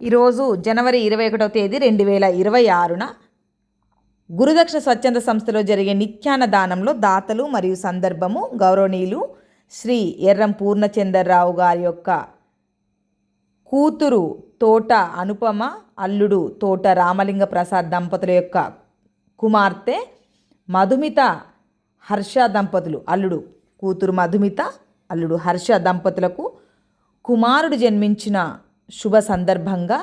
ఈరోజు జనవరి ఇరవై ఒకటవ తేదీ రెండు వేల ఇరవై ఆరున గురుదక్ష స్వచ్ఛంద సంస్థలో జరిగే నిత్యాన దానంలో దాతలు మరియు సందర్భము గౌరవనీయులు శ్రీ ఎర్రం పూర్ణచందర్రావు గారి యొక్క కూతురు తోట అనుపమ అల్లుడు తోట రామలింగ ప్రసాద్ దంపతుల యొక్క కుమార్తె మధుమిత హర్ష దంపతులు అల్లుడు కూతురు మధుమిత అల్లుడు హర్ష దంపతులకు కుమారుడు జన్మించిన శుభ సందర్భంగా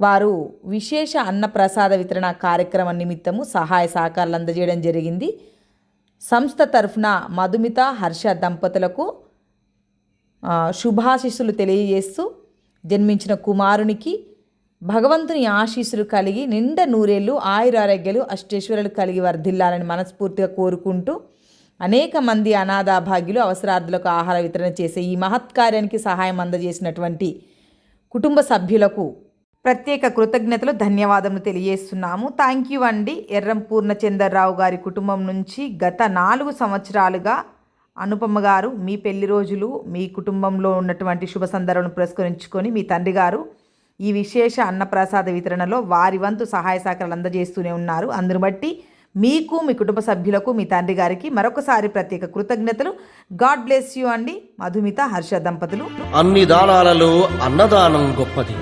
వారు విశేష అన్నప్రసాద వితరణ కార్యక్రమం నిమిత్తము సహాయ సహకారాలు అందజేయడం జరిగింది. సంస్థ తరఫున మధుమిత హర్ష దంపతులకు ఆ, శుభాశీస్సులు తెలియజేస్తూ జన్మించిన కుమారునికి భగవంతుని ఆశీస్సులు కలిగి నిండా నూరేళ్ళు ఆయురారోగ్యాలు అష్టేశ్వరులు కలిగి వర్ధిల్లాలని మనస్ఫూర్తిగా కోరుకుంటూ అనేక మంది అనాథాభాగ్యులు అవసరార్థులకు ఆహార వితరణ చేసే ఈ మహత్కార్యానికి సహాయం అందజేసినటువంటి కుటుంబ సభ్యులకు ప్రత్యేక కృతజ్ఞతలు ధన్యవాదములు తెలియజేస్తున్నాము. థ్యాంక్ యూ అండి. ఎర్రం పూర్ణచందర్రావు గారి కుటుంబం నుంచి గత నాలుగు సంవత్సరాలుగా అనుపమ గారు మీ పెళ్ళి రోజులు మీ కుటుంబంలో ఉన్నటువంటి శుభ సందర్భం పురస్కరించుకొని మీ తండ్రి గారు ఈ విశేష అన్నప్రసాద వితరణలో వారి వంతు సహాయ సహకారాలు అందజేస్తూనే ఉన్నారు. అందును బట్టి మీకు మీ కుటుంబ సభ్యులకు మీ తండ్రి గారికి మరొకసారి ప్రత్యేక కృతజ్ఞతలు. గాడ్ బ్లెస్ యూ అండి. మధుమిత హర్ష దంపతులు. అన్ని దానాలలో అన్నదానం గొప్పది.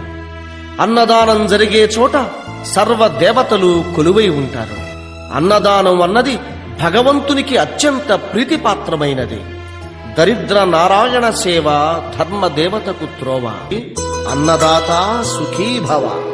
అన్నదానం జరిగే చోట సర్వ దేవతలు కొలువై ఉంటారు. అన్నదానం అన్నది భగవంతునికి అత్యంత ప్రీతిపాత్రమైనది. దరిద్ర నారాయణ సేవ ధర్మ దేవతకు త్రోవ. అన్నదాత సుఖీభవ